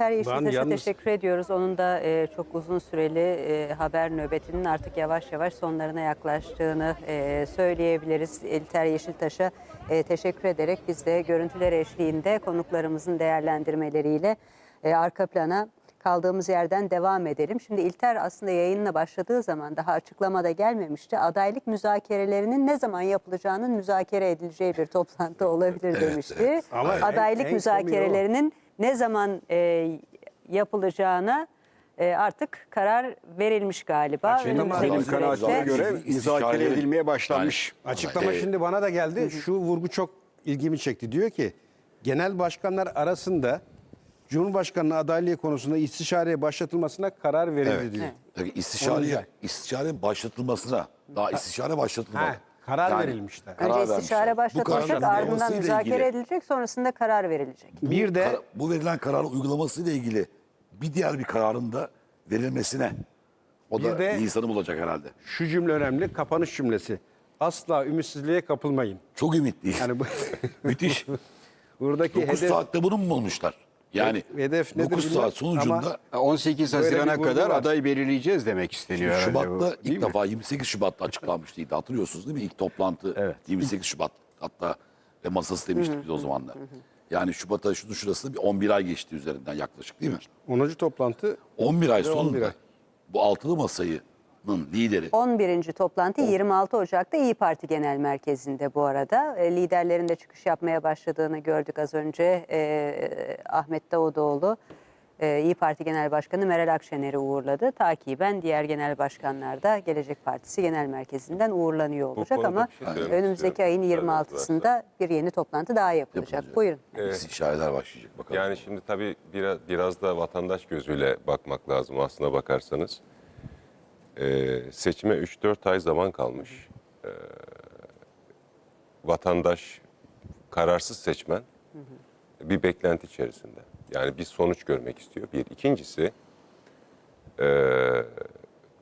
Ben Yeşiltaş'a yalnız- teşekkür ediyoruz. Onun da e, çok uzun süreli e, haber nöbetinin artık yavaş yavaş sonlarına yaklaştığını e, söyleyebiliriz. İlter Yeşiltaş'a e, teşekkür ederek biz de görüntüler eşliğinde konuklarımızın değerlendirmeleriyle e, arka plana kaldığımız yerden devam edelim. Şimdi İlter aslında yayınla başladığı zaman daha açıklamada gelmemişti. Adaylık müzakerelerinin ne zaman yapılacağının müzakere edileceği bir toplantı olabilir demişti. Ama en- Adaylık en o. müzakerelerinin ne zaman e, yapılacağına e, artık karar verilmiş galiba. Açıklama- Önümüzdeki Benim Benim süreçte- kanaatime göre İstişare- müzakere edilmeye başlanmış. Açıklama Evet. şimdi bana da geldi. Şu vurgu çok ilgimi çekti. Diyor ki genel başkanlar arasında Cumhurbaşkanlığı adaylığı konusunda istişareye başlatılmasına karar verildi Evet. diyor. Peki istişareye, Olacak. istişare başlatılmasına, daha istişare başlatılmadı. Ha, karar Yani verilmişler. karar Önce vermişler. istişare başlatılacak kararın ardından uygulamasıyla müzakere ilgili- edilecek sonrasında karar verilecek. Bir de Kara- bu verilen kararın uygulamasıyla ilgili bir diğer bir kararın da verilmesine o da Bir de- Nisan'ı bulacak herhalde. şu cümle önemli. Kapanış cümlesi. Asla ümitsizliğe kapılmayın. Çok ümitliyim. Yani bu Müthiş. buradaki 9 hedef saatte bunu mu bulmuşlar? Yani Hedef nedir 9 bilmem saat sonucunda ama- 18 Böyle Haziran'a kadar var. aday belirleyeceğiz demek isteniyor bu, Şubat'ta değil ilk mi? defa 28 Şubat'ta açıklanmıştı. Hatırlıyorsunuz değil mi? İlk toplantı Evet. 28 Şubat. Hatta ve masası demiştik biz o zamanlar. Yani Şubat'a şunu şurası bir 11 ay geçti üzerinden yaklaşık değil mi? 10. toplantı 11 ay Ve 11 sonunda ay. bu altılı masayının lideri 11. toplantı 26 Ocak'ta İyi Parti Genel Merkezi'nde bu arada. E, liderlerin de çıkış yapmaya başladığını gördük az önce. E, Ahmet Davutoğlu e, İyi Parti Genel Başkanı Meral Akşener'i uğurladı. Takiben diğer genel başkanlar da Gelecek Partisi Genel Merkezi'nden uğurlanıyor olacak ama bir şey söylemek önümüzdeki istiyorum. ayın Müsaade 26'sında bir yeni toplantı daha yapılacak. Yapılacak. Buyurun. istişareler başlayacak bakalım. Yani şimdi tabii biraz, biraz da vatandaş gözüyle bakmak lazım aslına bakarsanız. Ee, seçime 3-4 ay zaman kalmış. Ee, vatandaş kararsız seçmen bir beklenti içerisinde. Yani bir sonuç görmek istiyor. Bir. İkincisi ee,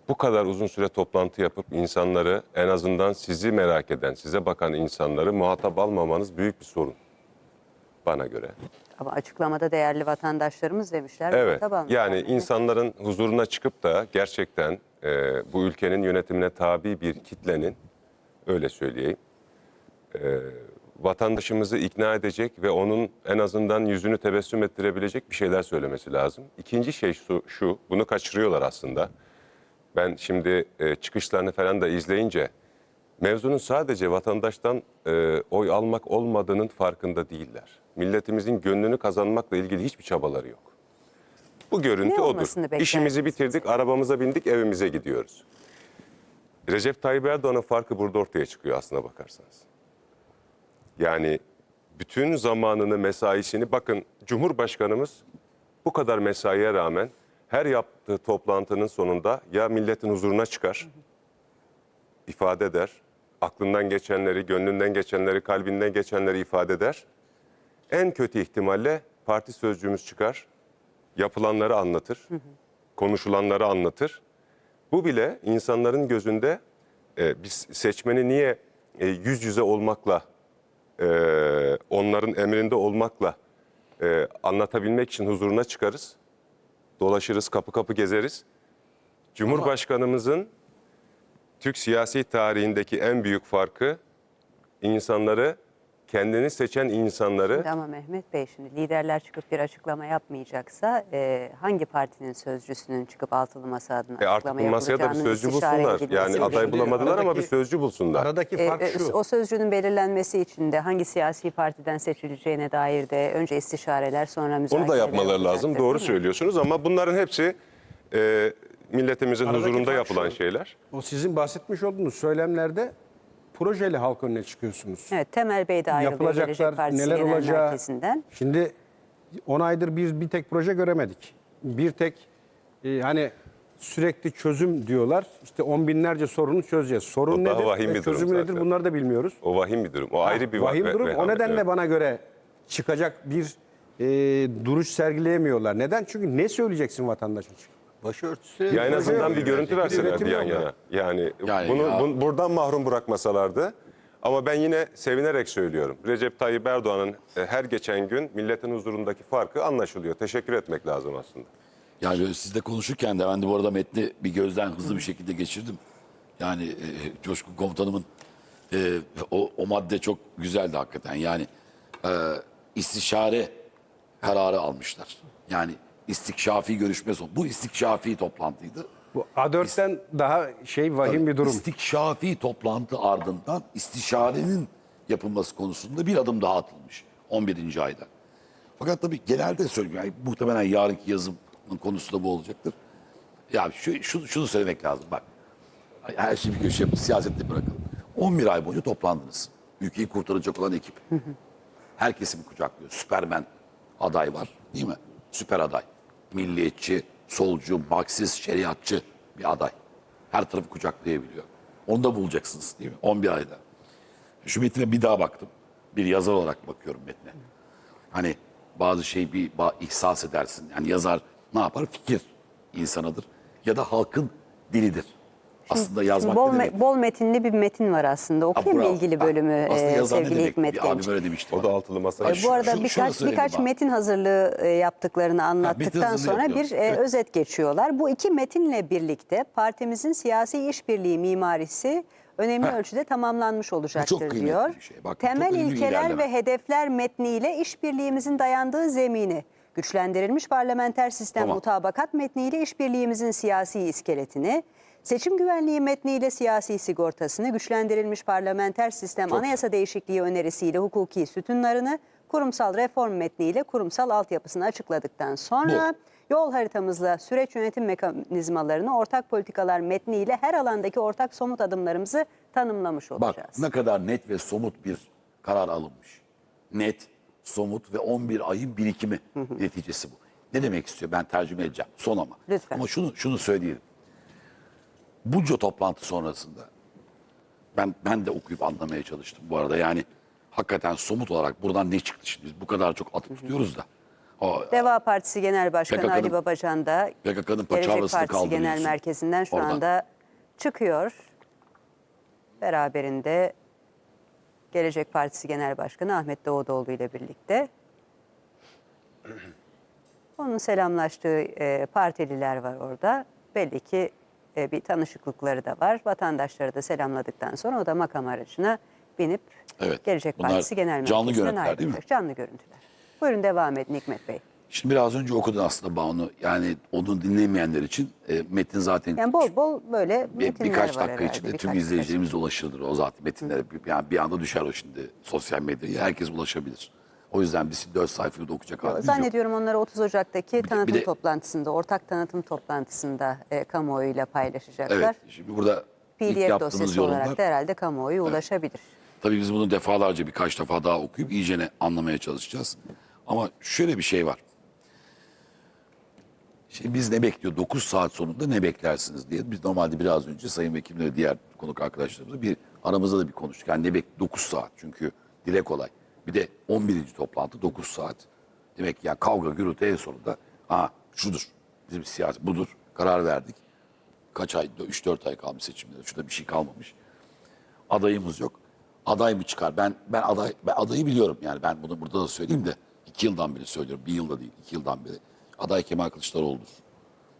bu kadar uzun süre toplantı yapıp insanları en azından sizi merak eden, size bakan insanları muhatap almamanız büyük bir sorun bana göre. Ama açıklamada değerli vatandaşlarımız demişler. Evet. Yani insanların huzuruna çıkıp da gerçekten e, bu ülkenin yönetimine tabi bir kitlenin öyle söyleyeyim e, vatandaşımızı ikna edecek ve onun en azından yüzünü tebessüm ettirebilecek bir şeyler söylemesi lazım. İkinci şey şu, şu bunu kaçırıyorlar aslında. Ben şimdi e, çıkışlarını falan da izleyince mevzunun sadece vatandaştan e, oy almak olmadığının farkında değiller. Milletimizin gönlünü kazanmakla ilgili hiçbir çabaları yok. Bu görüntü odur. İşimizi bitirdik, arabamıza bindik, evimize gidiyoruz. Recep Tayyip Erdoğan'ın farkı burada ortaya çıkıyor aslına bakarsanız. Yani bütün zamanını, mesaisini bakın Cumhurbaşkanımız bu kadar mesaiye rağmen her yaptığı toplantının sonunda ya milletin huzuruna çıkar, ifade eder, aklından geçenleri, gönlünden geçenleri, kalbinden geçenleri ifade eder. En kötü ihtimalle parti sözcüğümüz çıkar, yapılanları anlatır, konuşulanları anlatır. Bu bile insanların gözünde e, biz seçmeni niye e, yüz yüze olmakla, e, onların emrinde olmakla e, anlatabilmek için huzuruna çıkarız. Dolaşırız, kapı kapı gezeriz. Cumhurbaşkanımızın Türk siyasi tarihindeki en büyük farkı insanları, kendini seçen insanları Şimdi Ama Mehmet Bey şimdi liderler çıkıp bir açıklama yapmayacaksa e, hangi partinin sözcüsünün çıkıp altılı masa adına E artık açıklama bu masaya da bir yapılacağının sözcü istişare bulsunlar. edilmesi Yani aday gerekiyor. bulamadılar ama bir Aradaki- sözcü bulsunlar. aradaki E, fark e, şu. o sözcünün belirlenmesi için de hangi siyasi partiden seçileceğine dair de önce istişareler sonra müzakereler Onu da yapmaları lazım. Doğru değil mi? söylüyorsunuz ama bunların hepsi e, milletimizin Aradaki huzurunda fark yapılan şu. şeyler. O sizin bahsetmiş olduğunuz söylemlerde projeli halk önüne çıkıyorsunuz. Evet Temel Bey de ayrılıyor Gelecek Yapılacaklar Partisi neler Genel olacağı. Merkezi'nden. Şimdi 10 aydır biz bir tek proje göremedik. Bir tek e, hani sürekli çözüm diyorlar. İşte on binlerce sorunu çözeceğiz. Sorun O daha nedir? vahim e, bir durum çözümü nedir? zaten. Bunları da bilmiyoruz. O vahim bir durum. O ayrı bir vahim ve- durum. O vehamet, nedenle evet. bana göre çıkacak bir e, duruş sergileyemiyorlar. Neden? Çünkü ne söyleyeceksin vatandaşın? Başörtüsü Ya en azından bir görüntü Bir verselerdi yan yana. Yani, Yani bunu ya- bun- buradan mahrum bırakmasalardı Ama ben yine sevinerek söylüyorum. Recep Tayyip Erdoğan'ın e, her geçen gün milletin huzurundaki farkı anlaşılıyor. Teşekkür etmek lazım aslında. Yani sizle konuşurken de ben de bu arada metni bir gözden hızlı bir şekilde geçirdim. Yani e, Coşkun Komutanımın e, o, o madde çok güzeldi hakikaten. Yani e, istişare kararı almışlar. Yani istikşafi görüşme sonu. Bu istikşafi toplantıydı. Bu A4'ten daha şey vahim bir durum. İstikşafi toplantı ardından istişarenin yapılması konusunda bir adım daha atılmış 11. ayda. Fakat tabii genelde söylüyorum. Yani muhtemelen yarınki yazımın konusu da bu olacaktır. Ya şu, şunu, şunu söylemek lazım bak. Her şeyi bir köşeye siyasette bırakın. 11 ay boyunca toplandınız. Ülkeyi kurtaracak olan ekip. Herkesi mi kucaklıyor? Süpermen aday var değil mi? Süper aday. Milliyetçi, solcu, Marksist, şeriatçı bir aday. Her tarafı kucaklayabiliyor. Onu da bulacaksınız değil mi? 11 ayda. Şu metine bir daha baktım. Bir yazar olarak bakıyorum metne. Hani bazı şey bir ihsas edersin. Yani yazar ne yapar? Fikir insanıdır. Ya da halkın dilidir. Aslında yazmak bol, ne me- demek? bol metinli bir metin var aslında. Okuyayım mı ilgili Ha, bölümü aslında e, sevgili? Hikmet Bir Genç? abi böyle demişti. O da altılı masa. E, Şu- Bu arada şunu birkaç birkaç metin hazırlığı e, yaptıklarını anlattıktan hazırlığı sonra bir yapıyoruz. e, Evet. özet geçiyorlar. Bu iki metinle birlikte partimizin siyasi işbirliği mimarisi önemli ölçüde tamamlanmış olacaktır diyor. bir şey. Bak, Temel bir ilkeler ilerleme. ve hedefler metniyle işbirliğimizin dayandığı zemini güçlendirilmiş parlamenter sistem Tamam. mutabakat metniyle işbirliğimizin siyasi iskeletini Seçim güvenliği metniyle siyasi sigortasını, güçlendirilmiş parlamenter sistem anayasa değişikliği önerisiyle hukuki sütunlarını, kurumsal reform metniyle kurumsal altyapısını açıkladıktan sonra yol haritamızla süreç yönetim mekanizmalarını ortak politikalar metniyle her alandaki ortak somut adımlarımızı tanımlamış Bak olacağız. ne kadar net ve somut bir karar alınmış. Net, somut ve 11 ayın birikimi neticesi bu. Ne demek istiyor? Ben tercüme edeceğim. Son ama. Lütfen. Ama şunu şunu söyleyelim. Bunca toplantı sonrasında ben ben de okuyup anlamaya çalıştım bu arada. Yani hakikaten somut olarak buradan ne çıktı şimdi? Biz bu kadar çok atıp tutuyoruz da. O, Deva Partisi Genel Başkanı PKK'nın Ali Babacan da PKK'nın Gelecek Partisi Genel. Merkezi'nden şu Oradan. anda çıkıyor. Beraberinde Gelecek Partisi Genel Başkanı Ahmet Davutoğlu ile birlikte. Onun selamlaştığı e, partililer var orada. Belli ki e, bir tanışıklıkları da var. Vatandaşları da selamladıktan sonra o da makam aracına binip Evet, Gelecek Partisi Genel canlı görüntüler değil mi? Canlı görüntüler. Buyurun devam edin Hikmet Bey. Şimdi biraz önce okudun aslında Banu. Yani onu dinlemeyenler için e, metin zaten Yani bol bol böyle Bir- metinler birkaç var dakika herhalde, içinde birkaç tüm birkaç. izleyicilerimize ulaşılır o zaten metinlere. Bir- Yani bir anda düşer o şimdi sosyal medyaya. Herkes ulaşabilir. O yüzden biz 4 sayfayı da okuyacak halimiz yok. Zannediyorum onları 30 Ocak'taki tanıtım bir de- toplantısında, ortak tanıtım toplantısında e, kamuoyuyla paylaşacaklar. Evet. Şimdi burada PDF dosyası yorumlar. olarak da herhalde kamuoyu ulaşabilir. Tabii biz bunu defalarca birkaç defa daha okuyup iyicene anlamaya çalışacağız. Ama şöyle bir şey var. Şimdi biz ne bekliyor? 9 saat sonunda ne beklersiniz diye. Biz normalde biraz önce Sayın Vekilimle ve diğer konuk arkadaşlarımızla bir aramızda da bir konuştuk. Yani ne bek 9 saat çünkü dile kolay. Bir de 11. toplantı 9 saat. Demek ki ya kavga gürültü en sonunda ha şudur. Bizim siyaset budur. Karar verdik. Kaç ay? 3-4 ay kalmış seçimlere. Şurada bir şey kalmamış adayımız yok. Aday mı çıkar? Ben ben aday ben adayı biliyorum yani ben bunu burada da söyleyeyim de iki yıldan beri söylüyorum. Bir yılda değil, iki yıldan beri. Aday Kemal Kılıçdaroğlu'dur.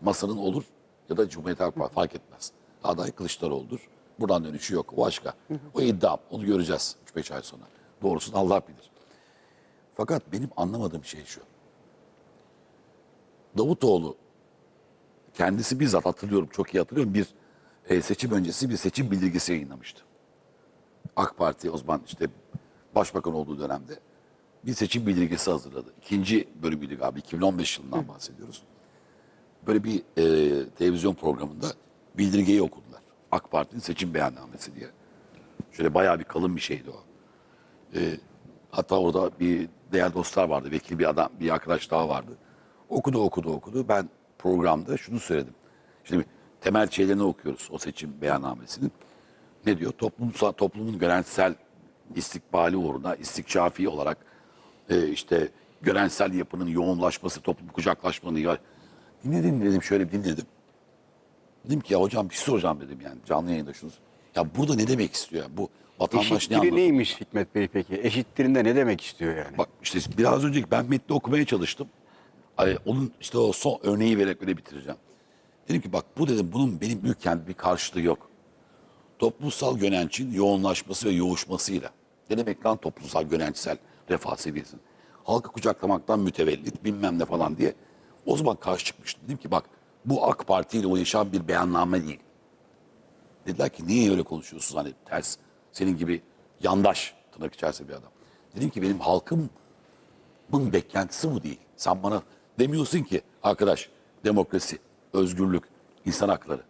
Masanın olur ya da Cumhuriyet Halk Partisi fark etmez. Aday Kılıçdaroğlu'dur. Buradan dönüşü yok. O başka. O iddiam. Onu göreceğiz 3-5 ay sonra. Doğrusunu Allah bilir. Fakat benim anlamadığım şey şu. Davutoğlu kendisi bizzat hatırlıyorum, çok iyi hatırlıyorum. Bir e, seçim öncesi bir seçim bildirgesi yayınlamıştı. AK Parti o zaman işte başbakan olduğu dönemde bir seçim bildirgesi hazırladı. İkinci bölümüydü galiba 2015 yılından bahsediyoruz. Böyle bir e, televizyon programında bildirgeyi okudular. AK Parti'nin seçim beyannamesi diye. Şöyle bayağı bir kalın bir şeydi o. E, hatta orada bir değerli dostlar vardı. Vekil bir adam, bir arkadaş daha vardı. Okudu, okudu, okudu. Ben programda şunu söyledim. Şimdi temel şeylerini okuyoruz o seçim beyannamesinin. Ne diyor? Toplumsal, toplumun görensel istikbali uğruna istikşafi olarak e, işte görensel yapının yoğunlaşması, toplum kucaklaşmanın ya dinledim dedim şöyle bir dinledim. Dedim ki ya hocam bir şey soracağım dedim yani canlı yayında şunu. Ya burada ne demek istiyor? ya? Bu Vatandaş ne Eşittir anladı? neymiş Hikmet Bey peki? Eşittirinde ne demek istiyor yani? Bak işte biraz önceki ben metni okumaya çalıştım. Hani onun işte o son örneği vererek böyle bitireceğim. Dedim ki bak bu dedim bunun benim ülkemde bir karşılığı yok. Toplumsal gönençin yoğunlaşması ve yoğuşmasıyla. Ne demek lan toplumsal gönençsel refah seviyesi? Halkı kucaklamaktan mütevellit bilmem ne falan diye. O zaman karşı çıkmıştım. Dedim ki bak bu AK Parti ile uyuşan bir beyanname değil. Dediler ki niye öyle konuşuyorsun hani ters senin gibi yandaş tırnak içerisinde bir adam. Dedim ki benim halkımın beklentisi bu değil. Sen bana demiyorsun ki arkadaş demokrasi, özgürlük, insan hakları,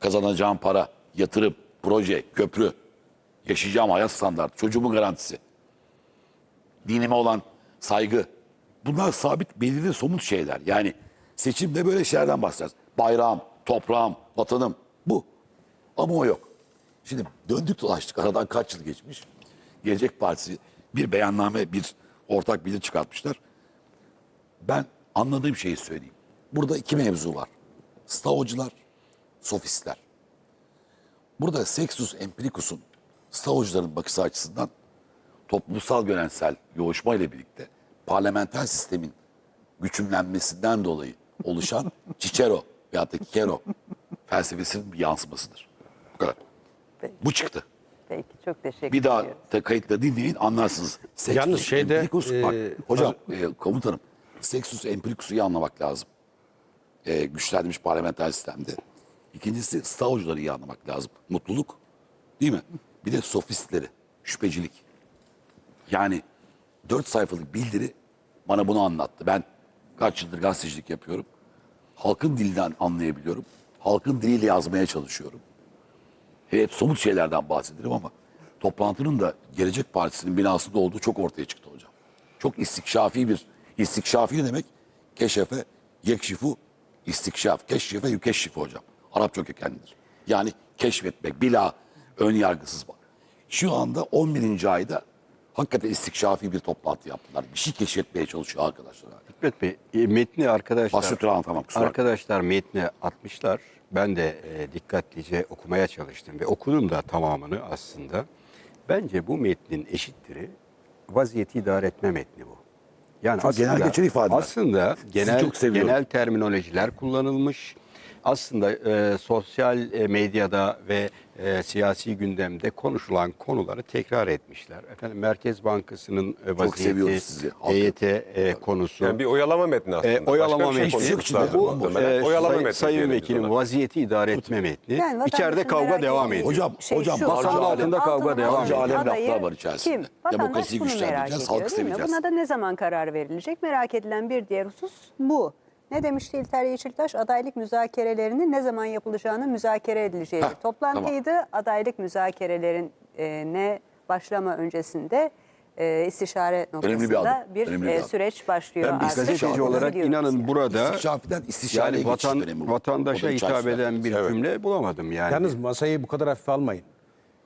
kazanacağım para, yatırım, proje, köprü, yaşayacağım hayat standartı, çocuğumun garantisi, dinime olan saygı. Bunlar sabit, belirli, somut şeyler. Yani seçimde böyle şeylerden bahsederiz. Bayrağım, toprağım, vatanım bu. Ama o yok. Şimdi döndük dolaştık aradan kaç yıl geçmiş. Gelecek Partisi bir beyanname, bir ortak bilir çıkartmışlar. Ben anladığım şeyi söyleyeyim. Burada iki mevzu var. Stavocılar, sofistler. Burada Sextus Empiricus'un Stavocıların bakışı açısından toplumsal yönelsel yoğuşma ile birlikte parlamenter sistemin güçümlenmesinden dolayı oluşan Cicero veyahut da Cicero felsefesinin bir yansımasıdır. Bu kadar. Bu çıktı. Peki çok teşekkür Bir daha ediyorum. te kayıtla dinleyin anlarsınız. Sextus Yalnız şeyde, Empiricus, bak e, hocam e, komutanım Sextus Empiricus'u iyi anlamak lazım. E, güçlenmiş parlamenter sistemde. İkincisi Stavcıları iyi anlamak lazım. Mutluluk değil mi? Bir de sofistleri, şüphecilik. Yani dört sayfalık bildiri bana bunu anlattı. Ben kaç yıldır gazetecilik yapıyorum. Halkın dilinden anlayabiliyorum. Halkın diliyle yazmaya çalışıyorum. Hep somut şeylerden bahsederim ama toplantının da Gelecek Partisi'nin binasında olduğu çok ortaya çıktı hocam. Çok istikşafi bir, istikşafi ne demek? Keşefe, yekşifu, istikşaf, keşşefe, yükeşşife hocam. Arapça kökenlidir. Yani keşfetmek, bila, ön yargısız bak. Şu anda 11. ayda hakikaten istikşafi bir toplantı yaptılar. Bir şey keşfetmeye çalışıyor arkadaşlar. Hikmet Bey e, metni arkadaşlar kusura bakmayın. arkadaşlar metni atmışlar. Ben de e, dikkatlice okumaya çalıştım ve okudum da tamamını aslında. Bence bu metnin eşittiri vaziyeti idare etme metni bu. Yani Çok genel geçer ifadeler. Aslında genel genel terminolojiler kullanılmış. Aslında e, sosyal e, medyada ve e, siyasi gündemde konuşulan konuları tekrar etmişler. Efendim Merkez Bankası'nın e, vaziyeti, seviyoruz sizi, halkı. EYT e, konusu. Yani bir oyalama metni aslında. E, oyalama Başka şey metni. konuşmuşlar Bu, muhtemelen. e, oyalama say- metni Sayın Vekilim vaziyeti idare etme metni. Yani İçeride kavga devam ediyor. Hocam, şey hocam, şu, masanın altın- altında kavga devam ediyor. Alem laflar var içerisinde. Kim? Demokrasiyi güçlendireceğiz, halkı seveceğiz. Buna da ne zaman karar verilecek? Merak edilen bir diğer husus bu. Ne demişti İlter Yeşiltaş? Adaylık müzakerelerinin ne zaman yapılacağını müzakere edileceği Heh, bir toplantıydı. Adaylık müzakerelerine başlama öncesinde e, istişare bir noktasında adım, bir, önemli bir e, adım. süreç başlıyor Ben bir. Gazeteci olarak inanın yani. burada İstikşafiden istişareye yani vatan, vatandaşa hitap eden bir Evet. cümle bulamadım yani. Yalnız masayı bu kadar hafife almayın.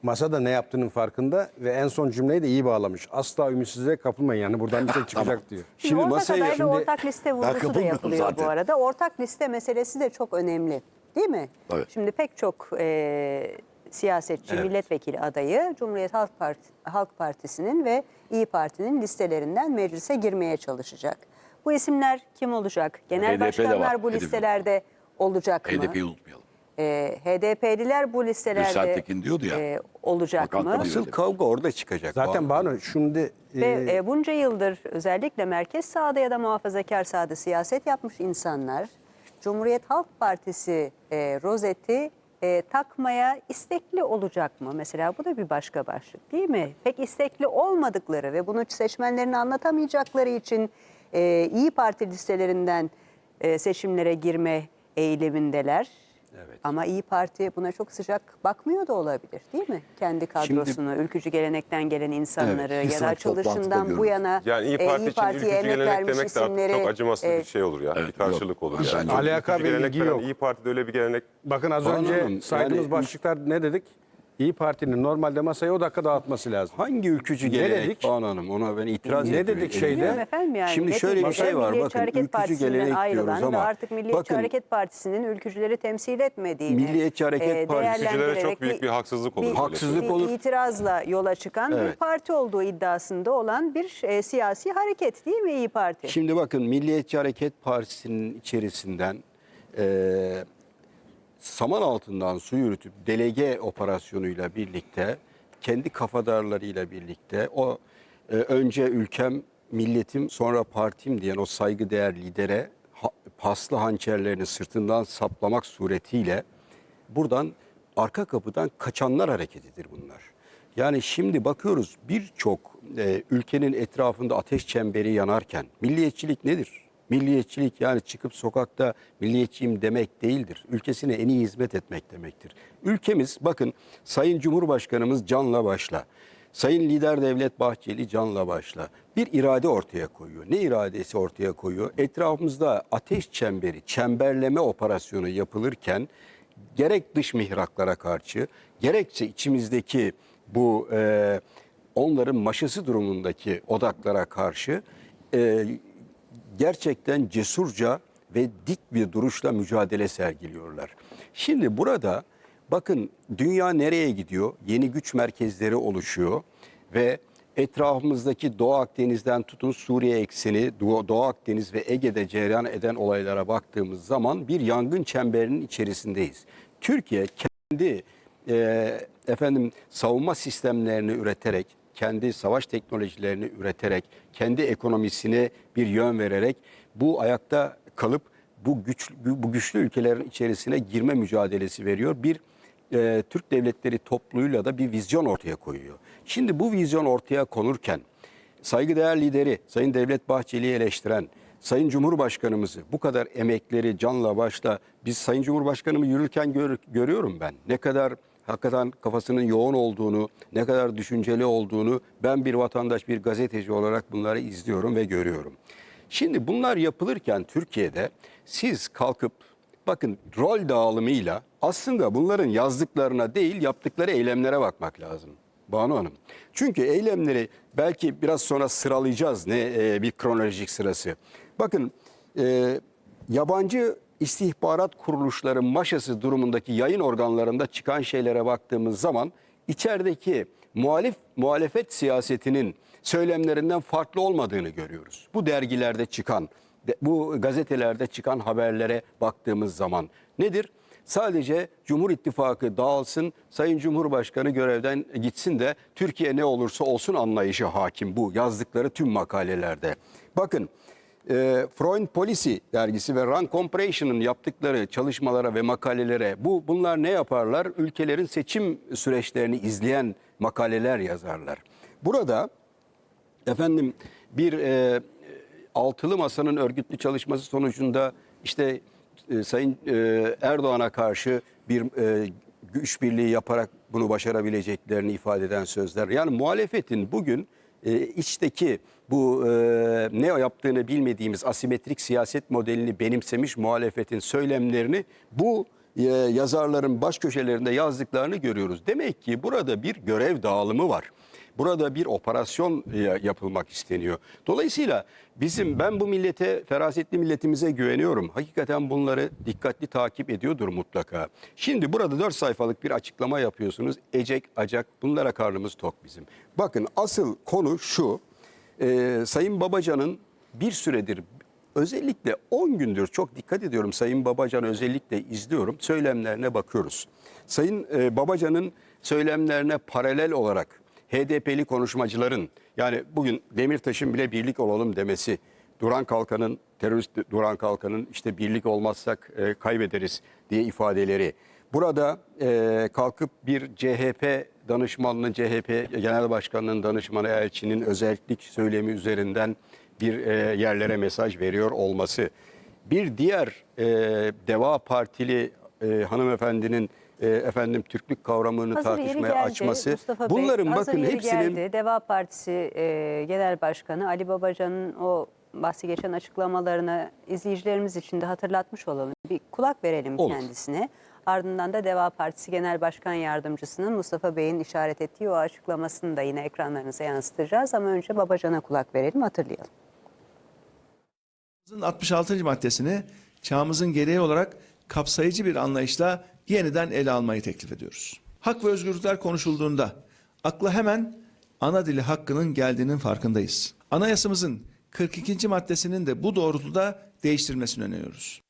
Masada ne yaptığının farkında ve en son cümleyi de iyi bağlamış. Asla ümitsizliğe kapılmayın yani buradan bir şey çıkacak diyor. Şimdi, ortak masaya- aday ve şimdi- ortak liste vurgusu da kapılmıyorum yapılıyor zaten. bu arada. Ortak liste meselesi de çok önemli değil mi? Evet. Şimdi pek çok e, siyasetçi, milletvekili adayı Cumhuriyet Halk, Parti, Halk Partisi'nin ve İyi Parti'nin listelerinden meclise girmeye çalışacak. Bu isimler kim olacak? Genel HDP de başkanlar var, bu HDP. listelerde olacak mı? HDP'yi unutmayalım. E, HDP'liler bu listelerde Tekin diyordu ya, e, olacak bakan mı? Asıl kavga orada çıkacak. Zaten Banu şimdi e, Ve e, bunca yıldır özellikle merkez sağda ya da muhafazakar sağda siyaset yapmış insanlar Cumhuriyet Halk Partisi e, rozeti e, takmaya istekli olacak mı? Mesela bu da bir başka başlık değil mi? Pek istekli olmadıkları ve bunu seçmenlerine anlatamayacakları için e, İyi Parti listelerinden e, seçimlere girme eğilimindeler. Evet. Ama İyi Parti buna çok sıcak bakmıyor da olabilir değil mi? Kendi kadrosunu, ülkücü gelenekten gelen insanları Evet, bir ya da açılışından bu yana Yani İyi e, Parti için ülkücü gelenek demek de isimleri çok acımasız e, bir şey olur ya. Evet, bir karşılık yok. olur yani. yok. Alaka gelenek ilgi yok. İyi Parti'de öyle bir gelenek bakın az Banu önce saydığımız yani- başlıklar ne dedik? İyi Parti'nin normalde masayı o dakika dağıtması lazım. Hangi ülkücü Ne gelenek dedik? Banu Hanım ona ben itiraz Ne ediyorum. dedik şeyde? Yani. Şimdi şöyle bir şey var, bakın, ülkücü ayrılan diyoruz ama artık Milliyetçi bakın- Hareket Partisi'nin ülkücüleri temsil etmediğini Milliyetçi Hareket Partisi- Ülkücülere çok büyük bir haksızlık olur. böyle Haksızlık bir olur. itirazla yola çıkan bir Evet. parti olduğu iddiasında olan bir e, siyasi hareket değil mi İyi Parti? Şimdi bakın Milliyetçi Hareket Partisi'nin içerisinden eee saman altından su yürütüp delege operasyonuyla birlikte kendi kafadarlarıyla birlikte o e, önce ülkem milletim sonra partim diyen o saygıdeğer lidere ha- paslı hançerlerini sırtından saplamak suretiyle buradan arka kapıdan kaçanlar hareketidir bunlar. Yani şimdi bakıyoruz birçok e, ülkenin etrafında ateş çemberi yanarken milliyetçilik nedir? Milliyetçilik yani çıkıp sokakta milliyetçiyim demek değildir. Ülkesine en iyi hizmet etmek demektir. Ülkemiz bakın Sayın Cumhurbaşkanımız canla başla. Sayın Lider Devlet Bahçeli canla başla. Bir irade ortaya koyuyor. Ne iradesi ortaya koyuyor? Etrafımızda ateş çemberi, çemberleme operasyonu yapılırken gerek dış mihraklara karşı gerekse içimizdeki bu e, onların maşası durumundaki odaklara karşı e, gerçekten cesurca ve dik bir duruşla mücadele sergiliyorlar. Şimdi burada bakın dünya nereye gidiyor? Yeni güç merkezleri oluşuyor ve etrafımızdaki Doğu Akdeniz'den tutun Suriye ekseni, Doğu, Akdeniz ve Ege'de cereyan eden olaylara baktığımız zaman bir yangın çemberinin içerisindeyiz. Türkiye kendi e, efendim savunma sistemlerini üreterek, kendi savaş teknolojilerini üreterek, kendi ekonomisine bir yön vererek bu ayakta kalıp bu güç bu güçlü ülkelerin içerisine girme mücadelesi veriyor. Bir e, Türk devletleri topluluğuyla da bir vizyon ortaya koyuyor. Şimdi bu vizyon ortaya konurken saygıdeğer lideri Sayın Devlet Bahçeli'yi eleştiren, Sayın Cumhurbaşkanımızı bu kadar emekleri canla başla biz Sayın Cumhurbaşkanımı yürürken gör- görüyorum ben. Ne kadar hakikaten kafasının yoğun olduğunu, ne kadar düşünceli olduğunu ben bir vatandaş, bir gazeteci olarak bunları izliyorum ve görüyorum. Şimdi bunlar yapılırken Türkiye'de siz kalkıp bakın rol dağılımıyla aslında bunların yazdıklarına değil yaptıkları eylemlere bakmak lazım. Banu Hanım. Çünkü eylemleri belki biraz sonra sıralayacağız ne e, bir kronolojik sırası. Bakın e, yabancı istihbarat kuruluşları maşası durumundaki yayın organlarında çıkan şeylere baktığımız zaman içerideki muhalif muhalefet siyasetinin söylemlerinden farklı olmadığını görüyoruz. Bu dergilerde çıkan, bu gazetelerde çıkan haberlere baktığımız zaman nedir? Sadece Cumhur İttifakı dağılsın, Sayın Cumhurbaşkanı görevden gitsin de Türkiye ne olursa olsun anlayışı hakim bu yazdıkları tüm makalelerde. Bakın e, Foreign Policy dergisi ve Rand Corporation'ın yaptıkları çalışmalara ve makalelere bu bunlar ne yaparlar? Ülkelerin seçim süreçlerini izleyen makaleler yazarlar. Burada efendim bir e, altılı masanın örgütlü çalışması sonucunda işte e, Sayın e, Erdoğan'a karşı bir e, güç birliği yaparak bunu başarabileceklerini ifade eden sözler. Yani muhalefetin bugün e, içteki bu e, ne yaptığını bilmediğimiz asimetrik siyaset modelini benimsemiş muhalefetin söylemlerini bu e, yazarların baş köşelerinde yazdıklarını görüyoruz. Demek ki burada bir görev dağılımı var. Burada bir operasyon e, yapılmak isteniyor. Dolayısıyla bizim ben bu millete, ferasetli milletimize güveniyorum. Hakikaten bunları dikkatli takip ediyordur mutlaka. Şimdi burada 4 sayfalık bir açıklama yapıyorsunuz. Ecek, acak bunlara karnımız tok bizim. Bakın asıl konu şu. e, Sayın Babacan'ın bir süredir özellikle 10 gündür çok dikkat ediyorum Sayın Babacan özellikle izliyorum. Söylemlerine bakıyoruz. Sayın e, Babacan'ın söylemlerine paralel olarak HDP'li konuşmacıların yani bugün Demirtaş'ın bile birlik olalım demesi, Duran Kalkan'ın, terörist Duran Kalkan'ın işte birlik olmazsak e, kaybederiz diye ifadeleri. Burada e, kalkıp bir CHP danışmanının, CHP Genel Başkanı'nın danışmanı Elçi'nin özellik söylemi üzerinden bir e, yerlere mesaj veriyor olması. Bir diğer e, Deva Partili e, hanımefendinin e, efendim Türklük kavramını Hazır tartışmaya geldi açması. Mustafa Bunların Bey, hazır bakın hepsinin geldi. Deva Partisi e, Genel Başkanı Ali Babacan'ın o bahsi geçen açıklamalarını izleyicilerimiz için de hatırlatmış olalım. Bir kulak verelim Olur. kendisine. Ardından da Deva Partisi Genel Başkan Yardımcısının Mustafa Bey'in işaret ettiği o açıklamasını da yine ekranlarınıza yansıtacağız. Ama önce Babacan'a kulak verelim hatırlayalım. 66. maddesini çağımızın gereği olarak kapsayıcı bir anlayışla yeniden ele almayı teklif ediyoruz. Hak ve özgürlükler konuşulduğunda akla hemen ana dili hakkının geldiğinin farkındayız. Anayasamızın 42. maddesinin de bu doğrultuda değiştirilmesini öneriyoruz.